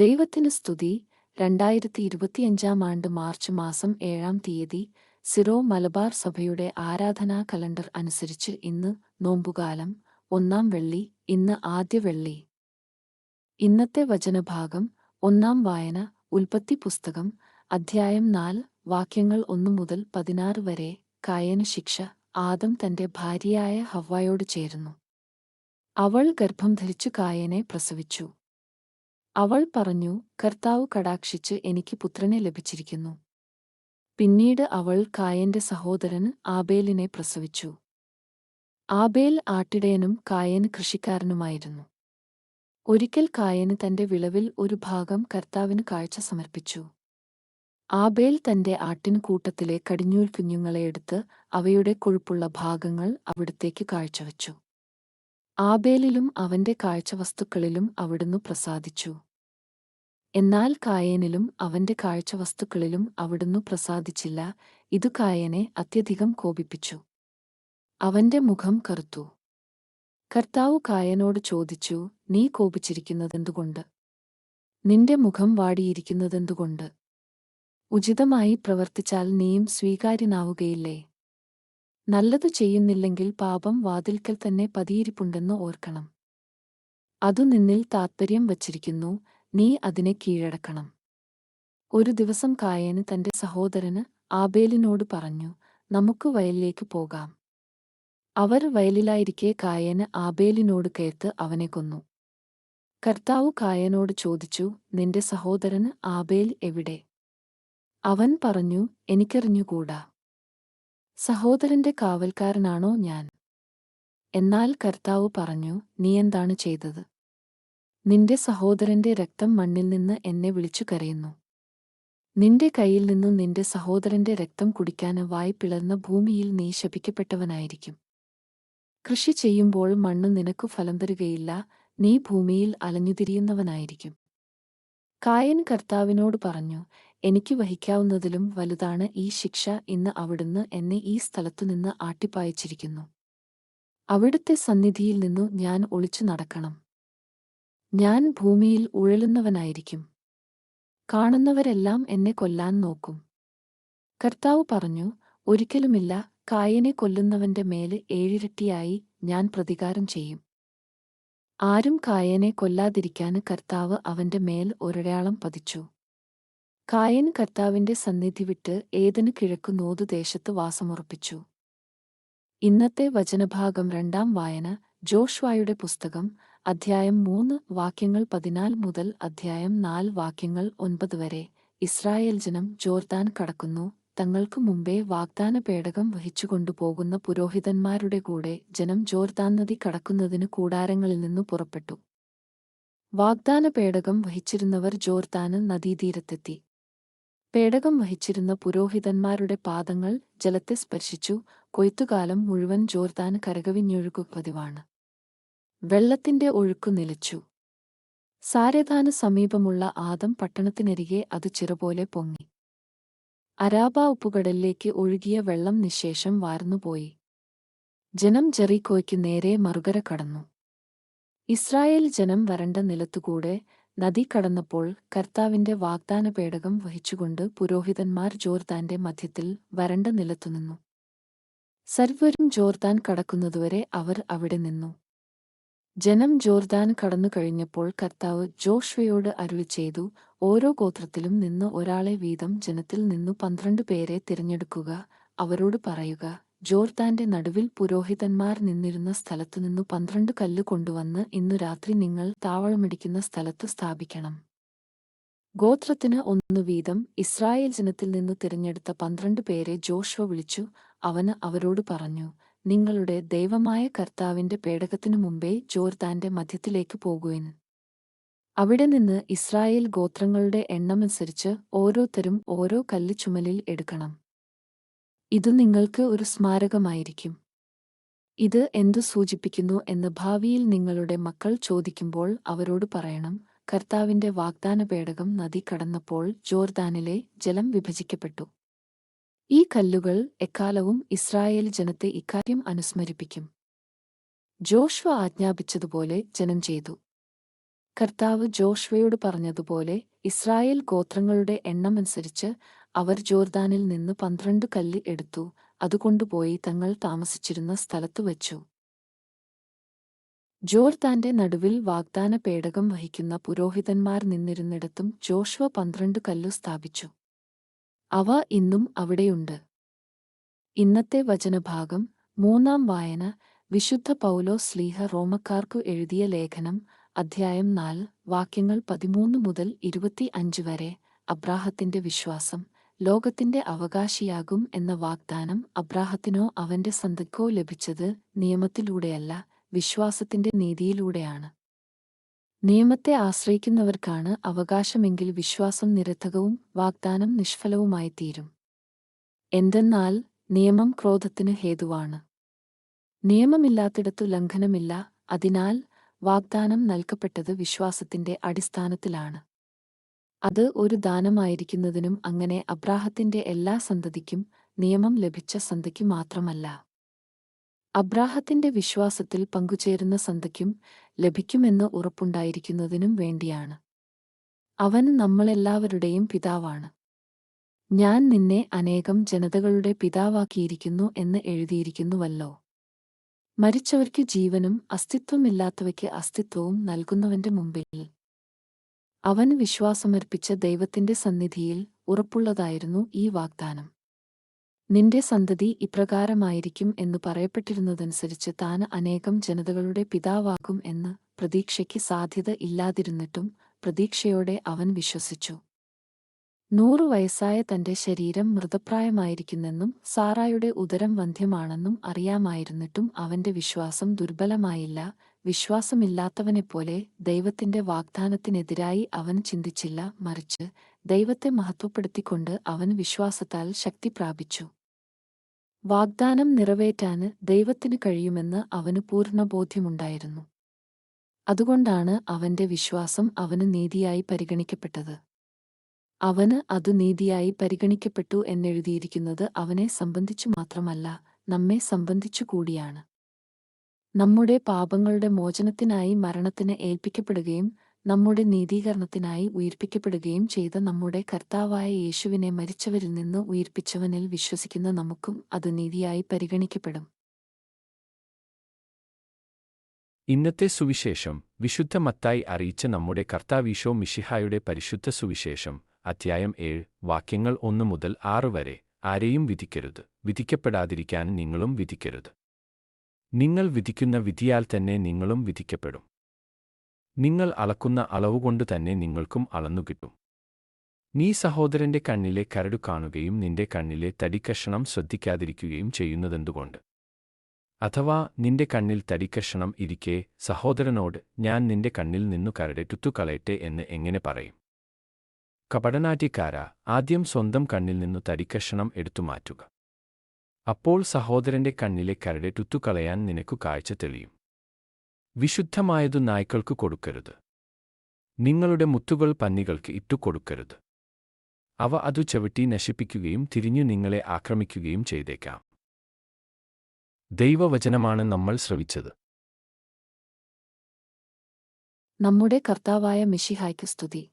ദൈവത്തിന് സ്തുതി. രണ്ടായിരത്തി ഇരുപത്തിയഞ്ചാം ആണ്ട് മാർച്ച് മാസം ഏഴാം തീയതി സിറോ മലബാർ സഭയുടെ ആരാധനാ കലണ്ടർ അനുസരിച്ച് ഇന്ന് നോമ്പുകാലം. ഒന്നാം വെള്ളി ഇന്ന് ആദ്യ വെള്ളി. ഇന്നത്തെ വചനഭാഗം ഒന്നാം വായന ഉൽപ്പത്തി പുസ്തകം അധ്യായം നാല് വാക്യങ്ങൾ ഒന്നു മുതൽ പതിനാറ് വരെ കായന ശിക്ഷ ആദം തന്റെ ഭാര്യയായ ഹവ്വായോട് ചേരുന്നു. അവൾ ഗർഭം ധരിച്ചു കായനെ പ്രസവിച്ചു. അവൾ പറഞ്ഞു കർത്താവ് കടാക്ഷിച്ച് എനിക്ക് പുത്രനെ ലഭിച്ചിരിക്കുന്നു. പിന്നീട് അവൾ കായന്റെ സഹോദരൻ ആബേലിനെ പ്രസവിച്ചു. ആബേൽ ആട്ടിടയനും കായൻ കൃഷിക്കാരനുമായിരുന്നു. ഒരിക്കൽ കായന് തന്റെ വിളവിൽ ഒരു ഭാഗം കർത്താവിന് കാഴ്ച സമർപ്പിച്ചു. ആബേൽ തന്റെ ആട്ടിൻകൂട്ടത്തിലെ കടിഞ്ഞൂൽ കുഞ്ഞുങ്ങളെ എടുത്ത് അവയുടെ കൊഴുപ്പുള്ള ഭാഗങ്ങൾ അവിടത്തേക്ക് കാഴ്ചവച്ചു. ആബേലിലും അവന്റെ കാഴ്ചവസ്തുക്കളിലും അവിടുന്ന് പ്രസാദിച്ചു. എന്നാൽ കായേനിലും അവന്റെ കാഴ്ചവസ്തുക്കളിലും അവിടുന്ന് പ്രസാദിച്ചില്ല. ഇതു കായനെ അത്യധികം കോപിപ്പിച്ചു. അവന്റെ മുഖം കറുത്തു. കർത്താവ് കായനോട് ചോദിച്ചു നീ കോപിച്ചിരിക്കുന്നതെന്തുകൊണ്ട്? നിന്റെ മുഖം വാടിയിരിക്കുന്നതെന്തുകൊണ്ട്? ഉചിതമായി പ്രവർത്തിച്ചാൽ നീയും സ്വീകാര്യനാവുകയില്ലേ? നല്ലതു ചെയ്യുന്നില്ലെങ്കിൽ പാപം വാതിൽക്കൽ തന്നെ പതിയിരിപ്പുണ്ടെന്ന് ഓർക്കണം. അതു നിന്നിൽ താത്പര്യം വച്ചിരിക്കുന്നു. നീ അതിനെ കീഴടക്കണം. ഒരു ദിവസം കായന് തന്റെ സഹോദരന് ആബേലിനോട് പറഞ്ഞു നമുക്ക് വയലിലേക്ക് പോകാം. അവർ വയലിലായിരിക്കെ കായന് ആബേലിനോട് കേട്ട് അവനെ കൊന്നു. കർത്താവ് കായനോട് ചോദിച്ചു നിന്റെ സഹോദരന് ആബേൽ എവിടെ? അവൻ പറഞ്ഞു എനിക്കറിഞ്ഞുകൂടാ. സഹോദരന്റെ കാവൽക്കാരനാണോ ഞാൻ? എന്നാൽ കർത്താവ് പറഞ്ഞു നീ എന്താണ് ചെയ്തത്? നിന്റെ സഹോദരന്റെ രക്തം മണ്ണിൽ നിന്ന് എന്നെ വിളിച്ചു കരയുന്നു. നിന്റെ കയ്യിൽ നിന്നും നിന്റെ സഹോദരന്റെ രക്തം കുടിക്കാന് വായ് പിളർന്ന ഭൂമിയിൽ നീ ശപിക്കപ്പെട്ടവനായിരിക്കും. കൃഷി ചെയ്യുമ്പോൾ മണ്ണ് നിനക്കു ഫലം തരുകയില്ല നീ ഭൂമിയിൽ അലഞ്ഞുതിരിയുന്നവനായിരിക്കും. കായൻ കർത്താവിനോട് പറഞ്ഞു എനിക്ക് വഹിക്കാവുന്നതിലും വലുതാണ് ഈ ശിക്ഷ ഇന്ന് അവിടുന്ന് എന്നെ ഈ സ്ഥലത്തുനിന്ന് ആട്ടിപ്പായച്ചിരിക്കുന്നു. അവിടുത്തെ സന്നിധിയിൽ നിന്നു ഞാൻ ഒളിച്ചു നടക്കണം. ഞാൻ ഭൂമിയിൽ ഉഴലുന്നവനായിരിക്കും. കാണുന്നവരെല്ലാം എന്നെ കൊല്ലാൻ നോക്കും. കർത്താവ് പറഞ്ഞു ഒരിക്കലുമില്ല കായനെ കൊല്ലുന്നവന്റെ മേൽ ഏഴിരട്ടിയായി ഞാൻ പ്രതികാരം ചെയ്യും. ആരും കായനെ കൊല്ലാതിരിക്കാന് കർത്താവ് അവന്റെ മേൽ ഒരടയാളം പതിച്ചു. കായൻ കർത്താവിന്റെ സന്നിധി വിട്ട് ഏതിനു കിഴക്കു നോതു ദേശത്ത് വാസമുറപ്പിച്ചു. ഇന്നത്തെ വചനഭാഗം രണ്ടാം വായന ജോഷ്വായുടെ പുസ്തകം അധ്യായം മൂന്ന് വാക്യങ്ങൾ പതിനാല് മുതൽ അധ്യായം നാല് വാക്യങ്ങൾ ഒൻപത് വരെ. ഇസ്രായേൽ ജനം ജോർദാൻ കടക്കുന്നു. തങ്ങൾക്കു മുമ്പേ വാഗ്ദാന പേടകം വഹിച്ചുകൊണ്ടുപോകുന്ന പുരോഹിതന്മാരുടെ കൂടെ ജനം ജോർദാൻ നദി കടക്കുന്നതിന് കൂടാരങ്ങളിൽ നിന്നു പുറപ്പെട്ടു. വാഗ്ദാന പേടകം വഹിച്ചിരുന്നവർ ജോർദാന് നദീതീരത്തെത്തി. പേടകം വഹിച്ചിരുന്ന പുരോഹിതന്മാരുടെ പാദങ്ങൾ ജലത്തെ സ്പർശിച്ചു. കൊയ്ത്തുകാലം മുഴുവൻ ജോർദാന് കരകവിഞ്ഞൊഴുകു പതിവാണ്. വെള്ളത്തിന്റെ ഒഴുക്കു നിലച്ചു. സാരധാന സമീപമുള്ള ആദം പട്ടണത്തിനരികെ അത് ചിറപോലെ പൊങ്ങി. അരാബ ഉപ്പുകടലിലേക്ക് ഒഴുകിയ വെള്ളം നിശേഷം വാർന്നുപോയി. ജനം ജെറിക്കോയ്ക്ക് നേരെ മറുകര കടന്നു. ഇസ്രായേൽ ജനം വരണ്ട നിലത്തുകൂടെ നദി കടന്നപ്പോൾ കർത്താവിന്റെ വാഗ്ദാന പേടകം വഹിച്ചുകൊണ്ട് പുരോഹിതന്മാർ ജോർദാന്റെ മധ്യത്തിൽ വരണ്ട നിലത്തുനിന്നു. സർവരും ജോർദാൻ കടക്കുന്നതുവരെ അവർ അവിടെ നിന്നു. ജനം ജോർദാൻ കടന്നു കഴിഞ്ഞപ്പോൾ കർത്താവ് ജോഷ്വയോട് അരുളി ചെയ്തു ഓരോ ഗോത്രത്തിലും നിന്ന് ഒരാളെ വീതം ജനത്തിൽ നിന്നു പന്ത്രണ്ട് പേരെ തിരഞ്ഞെടുക്കുക. അവരോട് പറയുക ജോർദാന്റെ നടുവിൽ പുരോഹിതന്മാർ നിന്നിരുന്ന സ്ഥലത്തുനിന്നു പന്ത്രണ്ട് കല്ല് കൊണ്ടുവന്ന് ഇന്നു രാത്രി നിങ്ങൾ താവളമിടിക്കുന്ന സ്ഥലത്ത് സ്ഥാപിക്കണം. ഗോത്രത്തിന് ഒന്നു വീതം ഇസ്രായേൽ ജനത്തിൽ നിന്നു തിരഞ്ഞെടുത്ത പന്ത്രണ്ട് പേരെ ജോഷ്വ വിളിച്ചു. അവന് അവരോട് പറഞ്ഞു നിങ്ങളുടെ ദൈവമായ കർത്താവിന്റെ പേടകത്തിനു മുമ്പേ ജോർദാന്റെ മധ്യത്തിലേക്ക് പോകുവിൻ. അവിടെ നിന്ന് ഇസ്രായേൽ ഗോത്രങ്ങളുടെ എണ്ണമനുസരിച്ച് ഓരോരുത്തരും ഓരോ കല്ല് ചുമലിൽ എടുക്കണം. ഇത് നിങ്ങൾക്ക് ഒരു സ്മാരകമായിരിക്കും. ഇത് എന്തു സൂചിപ്പിക്കുന്നു എന്ന് ഭാവിയിൽ നിങ്ങളുടെ മക്കൾ ചോദിക്കുമ്പോൾ അവരോട് പറയണം കർത്താവിന്റെ വാഗ്ദാന പേടകം നദി കടന്നപ്പോൾ ജോർദാനിലെ ജലം വിഭജിക്കപ്പെട്ടു. ഈ കല്ലുകൾ എക്കാലവും ഇസ്രായേൽ ജനത്തെ ഇക്കാര്യം അനുസ്മരിപ്പിക്കും. ജോഷ്വ ആജ്ഞാപിച്ചതുപോലെ ജനം ചെയ്തു. കർത്താവ് ജോഷ്വയോട് പറഞ്ഞതുപോലെ ഇസ്രായേൽ ഗോത്രങ്ങളുടെ എണ്ണമനുസരിച്ച് അവർ ജോർദാനിൽ നിന്ന് പന്ത്രണ്ട് കല്ല് എടുത്തു അതുകൊണ്ടുപോയി തങ്ങൾ താമസിച്ചിരുന്ന സ്ഥലത്തു വച്ചു. ജോർദാന്റെ നടുവിൽ വാഗ്ദാന പേടകം വഹിക്കുന്ന പുരോഹിതന്മാർ നിന്നിരുന്നിടത്തും ജോഷ്വ പന്ത്രണ്ട് കല്ലു സ്ഥാപിച്ചു. അവ ഇന്നും അവിടെയുണ്ട്. ഇന്നത്തെ വചനഭാഗം മൂന്നാം വായന വിശുദ്ധ പൗലോ സ്ലീഹ റോമക്കാർക്കു എഴുതിയ ലേഖനം അധ്യായം നാല് വാക്യങ്ങൾ പതിമൂന്ന് മുതൽ ഇരുപത്തി അഞ്ച് വരെ അബ്രാഹത്തിന്റെ വിശ്വാസം ലോകത്തിന്റെ അവകാശിയാകും എന്ന വാഗ്ദാനം അബ്രാഹത്തിനോ അവന്റെ സന്തക്കോ ലഭിച്ചത് നിയമത്തിലൂടെയല്ല വിശ്വാസത്തിന്റെ നീതിയിലൂടെയാണ്. നിയമത്തെ ആശ്രയിക്കുന്നവർക്കാണ് അവകാശമെങ്കിൽ വിശ്വാസം നിരർത്ഥകവും വാഗ്ദാനം നിഷ്ഫലവുമായിത്തീരും. എന്തെന്നാൽ നിയമം ക്രോധത്തിന് ഹേതുവാണ്. നിയമമില്ലാത്തിടത്തു ലംഘനമില്ല അതിനാൽ വാഗ്ദാനം നൽകപ്പെട്ടത് വിശ്വാസത്തിന്റെ അടിസ്ഥാനത്തിലാണ്. അത് ഒരു ദാനമായിരിക്കുന്നതിനും അങ്ങനെ അബ്രാഹത്തിന്റെ എല്ലാ സന്തതിക്കും നിയമം ലഭിച്ച സന്തതിക്കു മാത്രമല്ല. അബ്രാഹത്തിന്റെ വിശ്വാസത്തിൽ പങ്കുചേരുന്ന സന്തയ്ക്കും ലഭിക്കുമെന്ന് ഉറപ്പുണ്ടായിരിക്കുന്നതിനും വേണ്ടിയാണ്. അവൻ നമ്മളെല്ലാവരുടെയും പിതാവാണ്. ഞാൻ നിന്നെ അനേകം ജനതകളുടെ പിതാവാക്കിയിരിക്കുന്നു എന്ന് എഴുതിയിരിക്കുന്നുവല്ലോ. മരിച്ചവർക്ക് ജീവനും അസ്തിത്വമില്ലാത്തവയ്ക്ക് അസ്തിത്വവും നൽകുന്നവന്റെ മുമ്പിൽ. അവൻ വിശ്വാസമർപ്പിച്ച ദൈവത്തിന്റെ സന്നിധിയിൽ ഉറപ്പുള്ളതായിരുന്നു ഈ വാഗ്ദാനം. നിന്റെ സന്തതി ഇപ്രകാരമായിരിക്കും എന്നു പറയപ്പെട്ടിരുന്നതനുസരിച്ച് താൻ അനേകം ജനതകളുടെ പിതാവാകും എന്ന് പ്രതീക്ഷയ്ക്ക് സാധ്യത ഇല്ലാതിരുന്നിട്ടും പ്രതീക്ഷയോടെ അവൻ വിശ്വസിച്ചു. നൂറു വയസ്സായ തന്റെ ശരീരം മൃതപ്രായമായിരിക്കുന്നെന്നും സാറായുടെ ഉദരം വന്ധ്യമാണെന്നും അറിയാമായിരുന്നിട്ടും അവന്റെ വിശ്വാസം ദുർബലമായില്ല. വിശ്വാസമില്ലാത്തവനെപ്പോലെ ദൈവത്തിന്റെ വാഗ്ദാനത്തിനെതിരായി അവൻ ചിന്തിച്ചില്ല. മറിച്ച് ദൈവത്തെ മഹത്വപ്പെടുത്തിക്കൊണ്ട് അവൻ വിശ്വാസത്താൽ ശക്തി പ്രാപിച്ചു. വാഗ്ദാനം നിറവേറ്റാന് ദൈവത്തിന് കഴിയുമെന്ന് അവന് പൂർണബോധ്യമുണ്ടായിരുന്നു. അതുകൊണ്ടാണ് അവന്റെ വിശ്വാസം അവന് നീതിയായി പരിഗണിക്കപ്പെട്ടത്. അവന് അത് നീതിയായി പരിഗണിക്കപ്പെട്ടു എന്നെഴുതിയിരിക്കുന്നത് അവനെ സംബന്ധിച്ചു മാത്രമല്ല നമ്മെ സംബന്ധിച്ചു കൂടിയാണ്. നമ്മുടെ പാപങ്ങളുടെ മോചനത്തിനായി മരണത്തിന് ഏൽപ്പിക്കപ്പെടുകയും നമ്മുടെ നീതീകരണത്തിനായി ഉയർപ്പിക്കപ്പെടുകയും ചെയ്ത നമ്മുടെ കർത്താവായ യേശുവിനെ മരിച്ചവരിൽ നിന്ന് ഉയർപ്പിച്ചവനിൽ വിശ്വസിക്കുന്ന നമുക്കും അത് നീതിയായി പരിഗണിക്കപ്പെടും. ഇന്നത്തെ സുവിശേഷം വിശുദ്ധ മത്തായി അറിയിച്ച നമ്മുടെ കർത്താവീശോ മിഷിഹായുടെ പരിശുദ്ധ സുവിശേഷം അധ്യായം ഏഴ് വാക്യങ്ങൾ ഒന്നു മുതൽ ആറ് വരെ. ആരെയും വിധിക്കരുത്. വിധിക്കപ്പെടാതിരിക്കാൻ നിങ്ങളും വിധിക്കരുത്. നിങ്ങൾ വിധിക്കുന്ന വിധിയാൽ തന്നെ നിങ്ങളും വിധിക്കപ്പെടും. നിങ്ങൾ അളക്കുന്ന അളവുകൊണ്ട് തന്നെ നിങ്ങൾക്കും അളന്നുകിട്ടും നീ സഹോദരന്റെ കണ്ണിലെ കരടു കാണുകയും നിന്റെ കണ്ണിലെ തടിക്കഷണം ശ്രദ്ധിക്കാതിരിക്കുകയും ചെയ്യുന്നതെന്തുകൊണ്ട്? അഥവാ നിന്റെ കണ്ണിൽ തടിക്കഷണം ഇരിക്കെ സഹോദരനോട് ഞാൻ നിന്റെ കണ്ണിൽ നിന്നു കരടെ തുത്തുകളയട്ടെ എന്ന് എങ്ങനെ പറയും? കപടനാട്യക്കാര ആദ്യം സ്വന്തം കണ്ണിൽ നിന്നു തടിക്കഷണം എടുത്തുമാറ്റുക അപ്പോൾ സഹോദരന്റെ കണ്ണിലെ കരടെ തുത്തുകളയാൻ നിനക്കു കാഴ്ച തെളിയും. വിശുദ്ധമായതു നായ്ക്കൾക്ക് കൊടുക്കരുത്. നിങ്ങളുടെ മുത്തുകൾ പന്നികൾക്ക് ഇട്ടുകൊടുക്കരുത്. അവ അതു ചവിട്ടി നശിപ്പിക്കുകയും തിരിഞ്ഞു നിങ്ങളെ ആക്രമിക്കുകയും ചെയ്തേക്കാം. ദൈവവചനമാണ് നമ്മൾ ശ്രവിച്ചത്. നമ്മുടെ കർത്താവായ മിഷിഹായ്ക്ക് സ്തുതി.